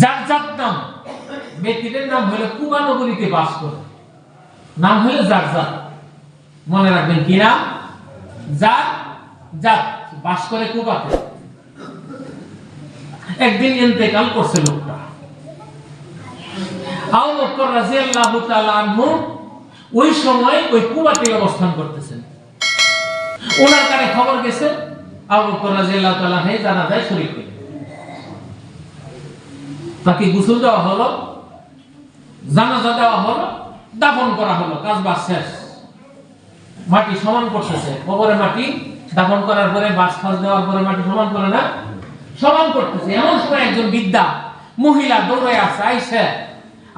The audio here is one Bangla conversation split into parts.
যার যার নাম, ব্যক্তিদের নাম হলো কুবা নগরীতে বাস করে। নাম হলো যার যার। মনে রাখবেন কি নাম? যার যার। বাস করে কুবাতে একদিন ইন্তেকাল করছে লোকটা। আবু বকর রাদিয়াল্লাহু তাআলা ওই সময় ওই কুবাতে অবস্থান করতেছেন। ওনার কানে খবর গেছে, আবু বকর রাদিয়াল্লাহু তাআলা হে জানাজায় শরীক হলেন তাকে গোসল দেওয়া হলো, জানাজা দেওয়া হলো, দাফন করা হলো, কাজ বাস শেষ। মাটি সমান করতেছে কবরে মাটি দাফন করার পরে বাস ফাস দেওয়ার পরে মাটি সমান করে না, সমান করতেছে। এমন সময় একজন বিদ্যা মহিলা দৌড়ে আসছে আইসে,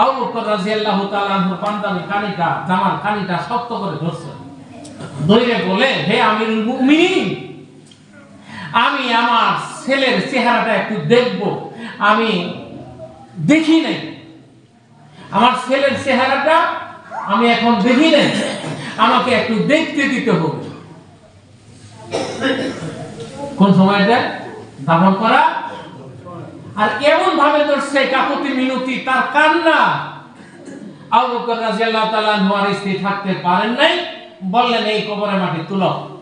আবু বকর রাদিয়াল্লাহু আনহু পাঞ্জাবি কানিটা, জামার কানিটা শক্ত করে ধরছে। ধরে বলে, হে আমিরুল মুমিনিন, আমি আমার ছেলের চেহারাটা একটু দেখব। আমি দেখি নাই। আমার ছেলের চেহারাটা আমি এখন দেখি নাই। আমাকে একটু দেখতে দিতে হবে। কোন সময়টা দাফন করা। আর এমন ভাবে তোর ধরছে কাকুতি মিনতি, তার কান্না। আবু বকর রাদিয়াল্লাহু তাআলা আনহু আর স্থির থাকতে পারেন নাই। বললেন, এই কবরে মাটি তুলো।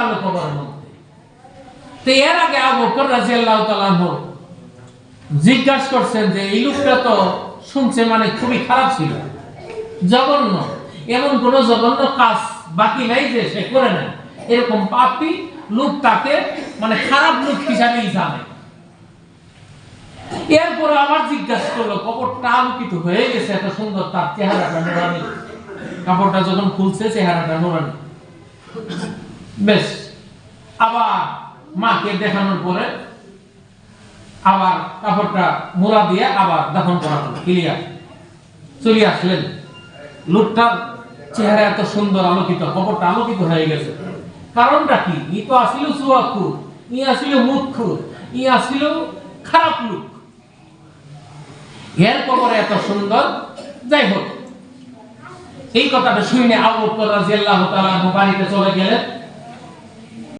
আর কবরের তো এর আগে আবু বকর রাদিয়াল্লাহু তাআলা করছেন যে, এই লোকটা তো শুনছে মানে খুবই খারাপ ছিল। জঘন্য। এমন কোন জঘন্য কাজ বাকি নাই যে সে করে নাই। এরকম পাপি লোক তাকে মানে খারাপ লোক হিসাবেই জানে। এরপরে আবার জিজ্ঞাসা করল, কবরটা আলোকিত হয়ে গেছে, এত সুন্দর তার চেহারাটা নোরানি। কাপড়টা যখন খুলছে, চেহারাটা নোরানি। বেশ। আবার মাকে দেখানোর পরে আবার কাপড়টা মোড়া দিয়ে আবার দাফন করা হলো ক্লিয়ার চলে আসলেন। লোকটার চেহারা এত সুন্দর আলোকিত কপরটা আলোকিত হয়ে গেছে। কারণটা কি? ই তো আসিল সুয়াকু ই আসিল মুখ্য ই আসিল খারাপ লোক। এর কবরে এত সুন্দর, যাই হোক। এই কথাটা শুনে আবু বকর রাদিয়াল্লাহু তাআলা বাড়িতে চলে গেলেন।